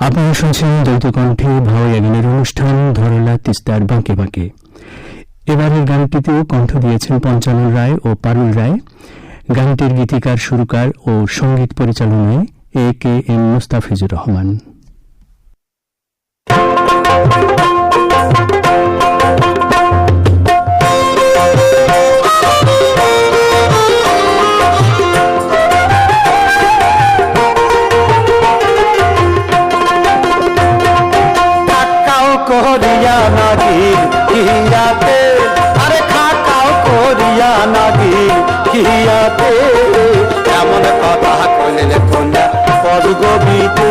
আপনারা শুনছেন দ্বৈত কণ্ঠে ভাওয়া গানের অনুষ্ঠান, ধরলা, তিস্তার বাঁকে বাঁকে। এবারের গানটিতেও কণ্ঠ দিয়েছেন পঞ্চানন রায় ও পারুল রায়। গানটির গীতিকার, সুরকার ও সংগীত পরিচালনায় A K M Mustafizur Rahman. হিয়াতে এমন কথা কইলেন কন্যা পদগবিতে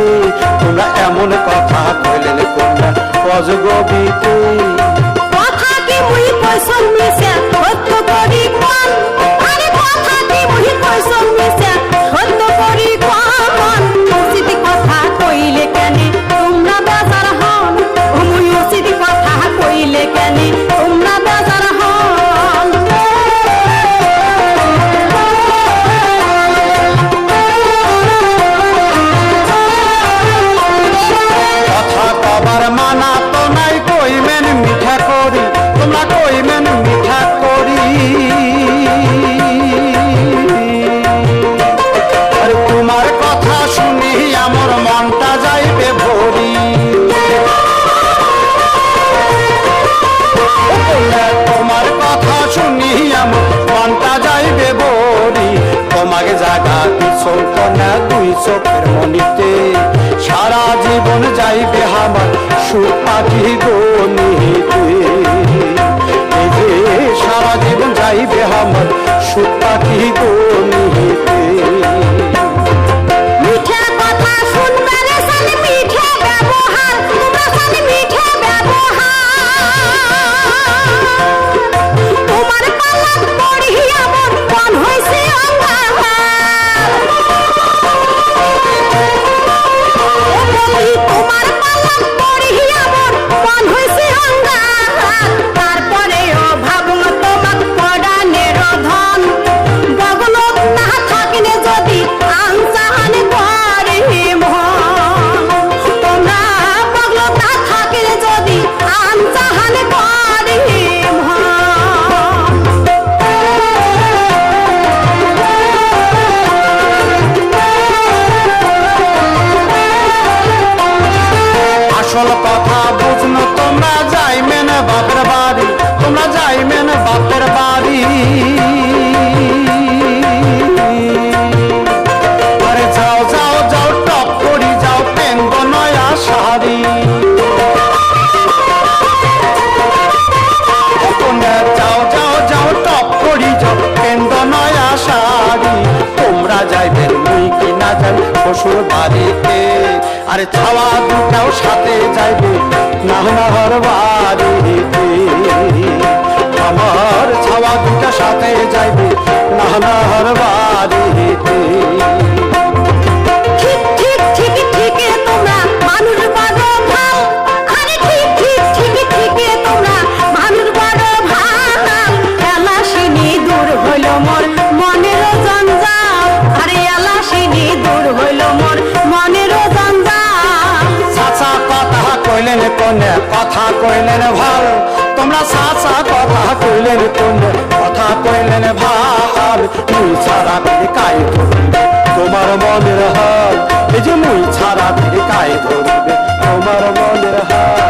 তোমরা এমন কথা কইলেন কন্যা পদগবিতে কথা কি মুই কইসন মিছে, সত্য করি কোন? আরে কথা কি মুই কইসন মিছে, সত্য করি কোন? উচিত কথা কইলে কেনে? তোমরা সারা জীবন যাইবে আমার সুপাখি গো সারা জীবন যাইবে আমার সুখ পাখি আসল কথা বুঝনো তোমরা যাইমেন বাপের বাড়ি তোমরা যাইমেন বাপের বাড়ি। আরে ছাওয়া দুটাও সাথে যাইবে। নাহনাহর বাড়িতে। আমার ছাওয়া দুটা সাথে যাইবে। নাহনাহর বাড়িতে সাসা কথা কইলেন তোমরা কথা কইলেন ভালো মুই ছাড়া ফিরে কায় ধরবে? তোমার মনের হাল, এই যে মুই ছাড়া ফিরে কায় ধরবে? তোমার মনের হাল।